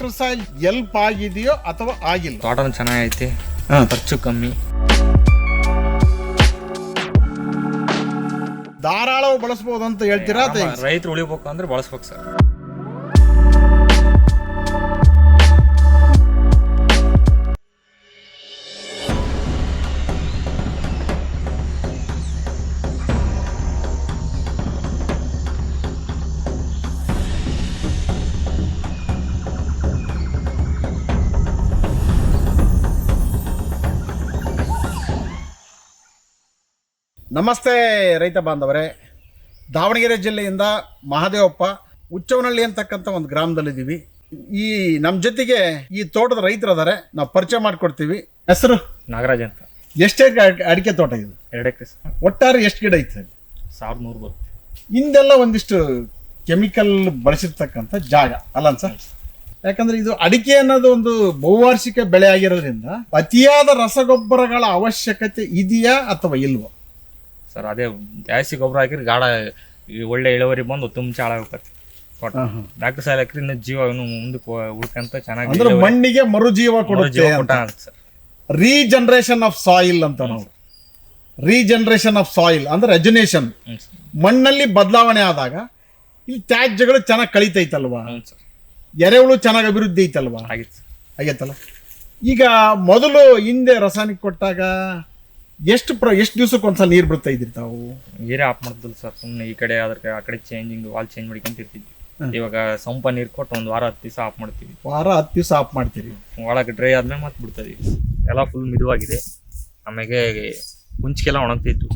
Doctor soil help ಆಗಿದೆಯೋ ಅಥವಾ ಆಗಿಲ್ಲ? ತೋಟನೂ ಚೆನ್ನಾಗೈತಿ. ಖರ್ಚು ಕಮ್ಮಿ. ಧಾರಾಳವು ಬಳಸ್ಬೋದು ಅಂತ ಹೇಳ್ತೀರಾ? ರೈತರು ಉಳಿಬೇಕು ಅಂದ್ರೆ ಬಳಸ್ಬೇಕು ಸರ್. ನಮಸ್ತೆ ರೈತ ಬಾಂಧವರೇ. ದಾವಣಗೆರೆ ಜಿಲ್ಲೆಯಿಂದ ಮಹಾದೇವಪ್ಪ ಹುಚ್ಚವನಹಳ್ಳಿ ಅಂತಕ್ಕಂಥ ಒಂದು ಗ್ರಾಮದಲ್ಲಿದ್ದೀವಿ. ಈ ನಮ್ಮ ಜೊತೆಗೆ ಈ ತೋಟದ ರೈತರು ಅದಾರೆ ನಾವು ಪರಿಚಯ ಮಾಡಿಕೊಡ್ತೀವಿ. ಹೆಸರು? ನಾಗರಾಜ್ ಅಂತ. ಎಷ್ಟೇ ಅಡಿಕೆ ತೋಟ ಇದು? ಎರಡು ಎಕರೆ ಸರ್. ಒಟ್ಟಾರೆ ಎಷ್ಟು ಗಿಡ ಐತೆ? ಸಾವಿರದ ನೂರು ಬರುತ್ತೆ. ಹಿಂದೆಲ್ಲ ಒಂದಿಷ್ಟು ಕೆಮಿಕಲ್ ಬಳಸಿರ್ತಕ್ಕಂಥ ಜಾಗ. ಅಲ್ಲ ಸರ್. ಯಾಕಂದ್ರೆ ಇದು ಅಡಿಕೆ ಅನ್ನೋದು ಒಂದು ಬಹುವಾರ್ಷಿಕ ಬೆಳೆ ಆಗಿರೋದ್ರಿಂದ ಅತಿಯಾದ ರಸಗೊಬ್ಬರಗಳ ಅವಶ್ಯಕತೆ ಇದೆಯಾ ಅಥವಾ ಇಲ್ವೋ? ಸರ್ ಅದೇ ಜಾಸ್ತಿ ಗೊಬ್ಬರ ಹಾಕಿದ್ರೆ ಗಾಢ ಈ ಒಳ್ಳೆ ಇಳುವರಿ ಬಂದು ತುಂಬ ಚಾಳಾಗುತ್ತೆ ಡಾಕ್ಟರ್ ಸಾಹೇಬ್ ಹಾಕಿದ್ರೆ ಇನ್ನು ಜೀವ ಇನ್ನು ಮುಂದಕ್ಕೆ ಉಳ್ಕಂತ ಚೆನ್ನಾಗಿ ಅಂದ್ರೆ ಇಳುವರಿ- ಮಣ್ಣಿಗೆ ಮರುಜೀವ ಮೂರು ಕೊಡುತ್ತೆ ಜೀವ ಅಂತ. ಕೊಟ್ಟ ಅಂತ ಸರ್. ರೀಜನರೇಷನ್ ಆಫ್ ಸಾಯಿಲ್ ಅಂತ ನಾವು. ರೀಜನರೇಷನ್ ಆಫ್ ಸಾಯಿಲ್ ಅಂದ್ರೆ ರೆಜುನೇಷನ್. ಹ್ಞೂ ಸರ್. ಮಣ್ಣಲ್ಲಿ ಬದಲಾವಣೆ ಆದಾಗ ಈ ತ್ಯಾಜ್ಯಗಳು ಚೆನ್ನಾಗಿ ಕಳೀತೈತಲ್ವಾ? ಹ್ಞೂ ಸರ್. ಎರೆಹುಳು ಚೆನ್ನಾಗಿ ಅಭಿವೃದ್ಧಿ ಐತಲ್ವಾ? ಆಗಿತ್ತು ಸರ್. ಆಗೈತಲ್ಲ? ಈಗ ಮೊದಲು ಹಿಂದೆ ರಾಸಾಯನಿಕ ಕೊಟ್ಟಾಗ ಎಷ್ಟು ಪ್ರ ಎಷ್ಟು ದಿವ್ಸಕ್ಕೆ ಒಂದ್ಸಲ ನೀರು ಬಿಡ್ತಾ ಇದ್ರಿ ತಾವು? ನೀರೇ ಆಫ್ ಮಾಡ್ತಿಲ್ಲ ಸರ್ ಸುಮ್ಮನೆ ಈ ಕಡೆ ಅದ್ರ ಆ ಕಡೆ ಚೇಂಜಿಂಗ್ ವಾಲ್ ಚೇಂಜ್ ಮಾಡ್ಕೊಂತ ಇರ್ತಿದ್ವಿ. ಹ್ಮ್. ಇವಾಗ ಸಂಪ ನೀರು ಕೊಟ್ಟು ಒಂದು ವಾರ ಹತ್ತು ದಿವಸ ಆಫ್ ಮಾಡ್ತೀವಿ. ವಾರ ಹತ್ತು ದಿವಸ ಆಫ್ ಮಾಡ್ತೀರಿ? ಒಳಗೆ ಡ್ರೈ ಆದ್ಮೇಲೆ ಮತ್ತೆ ಇದೀವಿ ಎಲ್ಲ ಫುಲ್ ಮಿದುವಾಗಿದೆ. ಆಮೇಲೆ ಕುಂಚಿಗೆಲ್ಲ ಒಣಗ್ತಿತ್ತು.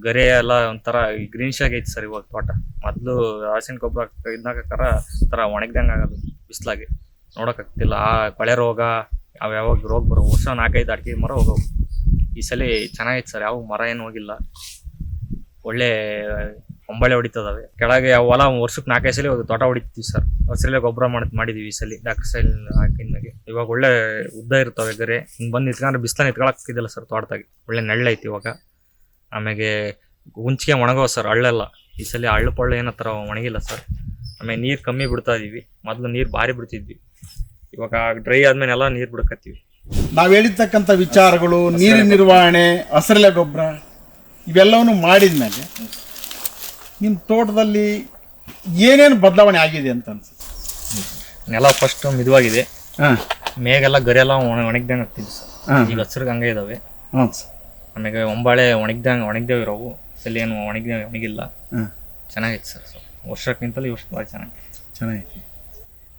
ಗರೆ ಎಲ್ಲ ಒಂಥರ ಗ್ರೀನಿಶ್ ಆಗೈತಿ ಸರ್ ಇವಾಗ ತೋಟ. ಮೊದಲು ರಾಸಾಯನಿಕ ಗೊಬ್ಬರ ಇದ್ನಾಗ ಕರ ಒಂಥರ ಒಣಗ್ದಂಗೆ ಆಗೋದು ಬಿಸಿಲಾಗಿ. ನೋಡೋಕ್ಕಾಗ್ತಿಲ್ಲ ಆ ಕೊಳೆ ರೋಗ ಯಾವ ಯಾವಾಗ ರೋಗ ಬರೋ ವರ್ಷ ನಾಲ್ಕೈದು ಅಡಿಕೆ ಮರ ಹೋಗವು. ಈ ಸಲ ಚೆನ್ನಾಗಿತ್ತು ಸರ್, ಯಾವ ಮರ ಏನು ಹೋಗಿಲ್ಲ. ಒಳ್ಳೆ ಹೊಂಬಳೆ ಹೊಡಿತದವೆ. ಕೆಳಗೆ ಯಾವ ಹೊಲ ವರ್ಷಕ್ಕೆ ನಾಲ್ಕೈದು ಸಲ ತೋಟ ಹೊಡಿತೀವಿ ಸರ್. ಹಸಿರಲ್ಲೇ ಗೊಬ್ಬರ ಮಾಡಿ, ಮಾಡಿದೀವಿ ಈ ಸಲ, ಡಾಕ್ಟರ್ ಸೈಲ್ ಹಾಕಿದ್ಮೇಲೆ ಇವಾಗ ಒಳ್ಳೆ ಉದ್ದ ಇರ್ತವೆ ಗರೆ. ಹಿಂಗೆ ಬಂದು ನಿಂತ್ಕೊಂಡ್ರೆ ಬಿಸ್ಲ ನಿಂತ್ಕೊಳಕ್ಕಿದಿಲ್ಲ ಸರ್ ತೋಟದಾಗೆ. ಒಳ್ಳೆ ನೆಳ್ಳೈತಿ ಇವಾಗ. ಆಮೇಲೆ ಉಂಚಿಗೆ ಒಣಗೋ ಸರ್ ಹಳ್ಳೆಲ್ಲ. ಈ ಸಲ ಹಳ್ಳು ಪಳ್ಳು ಏನೋ ಒಣಗಿಲ್ಲ ಸರ್. ಆಮೇಲೆ ನೀರು ಕಮ್ಮಿ ಬಿಡ್ತಾ ಇದೀವಿ. ಮೊದಲು ನೀರು ಭಾರಿ ಬಿಡ್ತಿದ್ವಿ. ಇವಾಗ ಡ್ರೈ ಆದ್ಮೇಲೆ ಎಲ್ಲ ನೀರು ಬಿಡಕತ್ತೀವಿ. ನಾವು ಹೇಳಿರ್ತಕ್ಕಂಥ ವಿಚಾರಗಳು ನೀರಿನ ನಿರ್ವಹಣೆ ಹಸಿರೆಲೆ ಗೊಬ್ಬರ ಇವೆಲ್ಲವನ್ನು ಮಾಡಿದ್ಮೇಲೆ ನಿಮ್ಮ ತೋಟದಲ್ಲಿ ಏನೇನು ಬದಲಾವಣೆ ಆಗಿದೆ ಅಂತ ಅನ್ಸುತ್ತೆ? ನೆಲ ಫಸ್ಟ್ ಮಿದುವಾಗಿದೆ. ಹಾಂ. ಮೇಗೆಲ್ಲ ಗರೆಲ್ಲ ಒಣ ಒಣಗ್ದಂಗೆ ಆಗ್ತಿದ್ವಿ ಸರ್. ಈಗ ಹಸಿರು ಹಂಗೆ ಇದಾವೆ. ಹಾಂ ಸರ್. ಆಮೇಲೆ ಒಂಬಾಳೆ ಒಣಗ್ದಂಗೆ ಒಣಗ್ದೇವ್ ಇರೋವು. ಸಲ ಏನು ಒಣಗ್ದೇ ಒಣಗಿಲ್ಲ. ಹಾಂ. ಚೆನ್ನಾಗೈತೆ ಸರ್ ಸೊ ವರ್ಷಕ್ಕಿಂತಲೂ ಈ ವರ್ಷ ಭಾಳ ಚೆನ್ನಾಗಿ ಚೆನ್ನಾಗೈತೆ.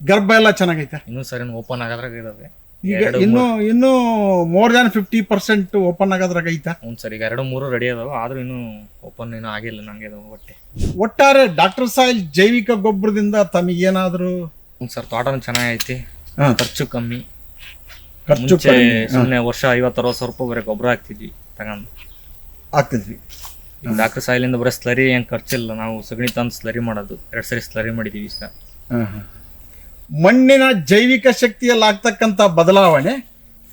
ಗರ್ಭ ಎಲ್ಲ ಚೆನ್ನಾಗೈತೆ? ಇನ್ನೂ ಸರ್ ಏನು ಓಪನ್ ಆಗೋದ್ರಾಗ ಇದಾವೆ. ಈಗ ಎರಡು ಇನ್ನೂ ಇನ್ನೂ more than fifty percent open ಆಗೋದ್ರಾಗ ಐತಾ? ಹ್ಞೂ ಸರ್ ಈಗ ಎರಡು ಮೂರು ರೆಡಿ ಅದಾವ ಆದ್ರೂ ಇನ್ನೂ ಓಪನ್ ಇನ್ನೂ ಆಗಿಲ್ಲ ನಂಗೆ ಅದು ಹೊಟ್ಟೆ ಒಟ್ಟಾರೆ ಡಾಕ್ಟರ್ ಸಾಯಿಲ್ ಜೈವಿಕ ಗೊಬ್ಬರದಿಂದ ತಮಗೇನಾದರೂ ಹ್ಞೂ ಸರ್ ತೋಟನೂ ಚೆನ್ನಾಗೈತಿ ಹಾ. ಖರ್ಚು ಕಮ್ಮಿ. ಖರ್ಚು ಮುಂಚೆ ಕಡಿಮೆ ಸುಮ್ಮನೆ ವರ್ಷ ಐವತ್ತು ಅರವತ್ತು ಸಾವಿರ ರೂಪಾಯಿ ಬರೀ ಗೊಬ್ಬರ ಹಾಕ್ತಿದ್ವಿ ತಗೊಂಡು. ಹಾಕ್ತಿದ್ವಿ. ಡಾಕ್ಟರ್ ಸಾಯಿಲಿಂದ ಬರೀ ಸ್ಲರಿ ಏನು ಖರ್ಚಿಲ್ಲ ನಾವು ಸಗಣಿ ತಂದು ಸ್ಲರಿ ಮಾಡೋದು ಎರಡು ಸರಿ ಸ್ಲರಿ ಮಾಡಿದ್ದೀವಿ ಸರ್ ಮಣ್ಣಿನ ಜೈವಿಕ ಶಕ್ತಿಯಲ್ಲಿ ಆಗ್ತಕ್ಕಂಥ ಬದಲಾವಣೆ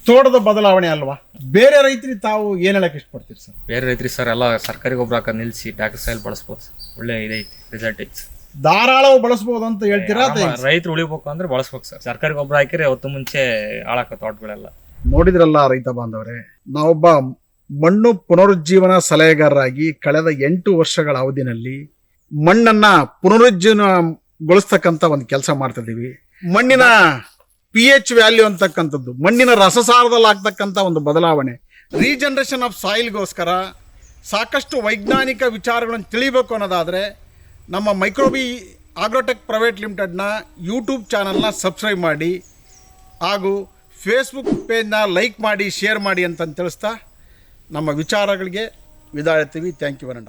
ತೋಟದ ಬದಲಾವಣೆ ಅಲ್ವಾ? ಬೇರೆ ರೈತರಿಗೆ ತಾವು ಏನು ಹೇಳಕ್ ಇಷ್ಟಪಡ್ತೀರಿ ಸರ್? ಬೇರೆ ರೈತರಿ ಸರ್ ಎಲ್ಲ ಸರ್ಕಾರಿ ಗೊಬ್ಬರ ಹಾಕೋದು ನಿಲ್ಲಿಸಿ ಟ್ಯಾಕ್ಸ್ ಸೈಲ್ ಬಳಸ್ಬೋದು ಒಳ್ಳೆ ಇದೈತಿ ರಿಸಲ್ಟ್ ಐತಿ ಧಾರಾಳವು ಬಳಸ್ಬೋದು ಅಂತ ಹೇಳ್ತೀರಾ ಅಥವಾ ಹೆಂಗ್? ರೈತರು ಉಳಿಬೇಕು ಅಂದ್ರೆ ಬಳಸ್ಬೇಕು ಸರ್. ಸರ್ಕಾರಿ ಗೊಬ್ಬರ ಹಾಕಿದ್ರೆ ಅವತ್ತು ಮುಂಚೆ ಹಾಳಾಕ ತೋಟಗಳೆಲ್ಲ. ನೋಡಿದ್ರಲ್ಲ ರೈತ ಬಾಂಧವರೇ ನಾವೊಬ್ಬ ಮಣ್ಣು ಪುನರುಜ್ಜೀವನ ಸಲಹೆಗಾರರಾಗಿ ಕಳೆದ ಎಂಟು ವರ್ಷಗಳ ಅವಧಿನಲ್ಲಿ ಮಣ್ಣನ್ನ ಪುನರುಜ್ಜೀವನಗೊಳಿಸ್ತಕ್ಕಂಥ ಒಂದು ಕೆಲಸ ಮಾಡ್ತಿದ್ದೀವಿ. ಮಣ್ಣಿನ ಪಿ ಎಚ್ ವ್ಯಾಲ್ಯೂ ಅಂತಕ್ಕಂಥದ್ದು, ಮಣ್ಣಿನ ರಸಸಾರದಲ್ಲಿ ಆಗ್ತಕ್ಕಂಥ ಒಂದು ಬದಲಾವಣೆ. ರೀಜನ್ರೇಷನ್ ಆಫ್ ಸಾಯಿಲ್ಗೋಸ್ಕರ ಸಾಕಷ್ಟು ವೈಜ್ಞಾನಿಕ ವಿಚಾರಗಳನ್ನು ತಿಳಿಬೇಕು ಅನ್ನೋದಾದರೆ, ನಮ್ಮ ಮೈಕ್ರೋಬಿ ಆಗ್ರೋಟೆಕ್ ಪ್ರೈವೇಟ್ ಲಿಮಿಟೆಡ್ನ ಯೂಟ್ಯೂಬ್ ಚಾನಲ್ನ ಸಬ್ಸ್ಕ್ರೈಬ್ ಮಾಡಿ, ಹಾಗೂ ಫೇಸ್ಬುಕ್ ಪೇಜ್ನ ಲೈಕ್ ಮಾಡಿ ಶೇರ್ ಮಾಡಿ ಅಂತಂದು ತಿಳಿಸ್ತಾ, ನಮ್ಮ ವಿಚಾರಗಳಿಗೆ ವಿದಾಳ್ತೀವಿ ಥ್ಯಾಂಕ್ ಯು ಅನಂಡ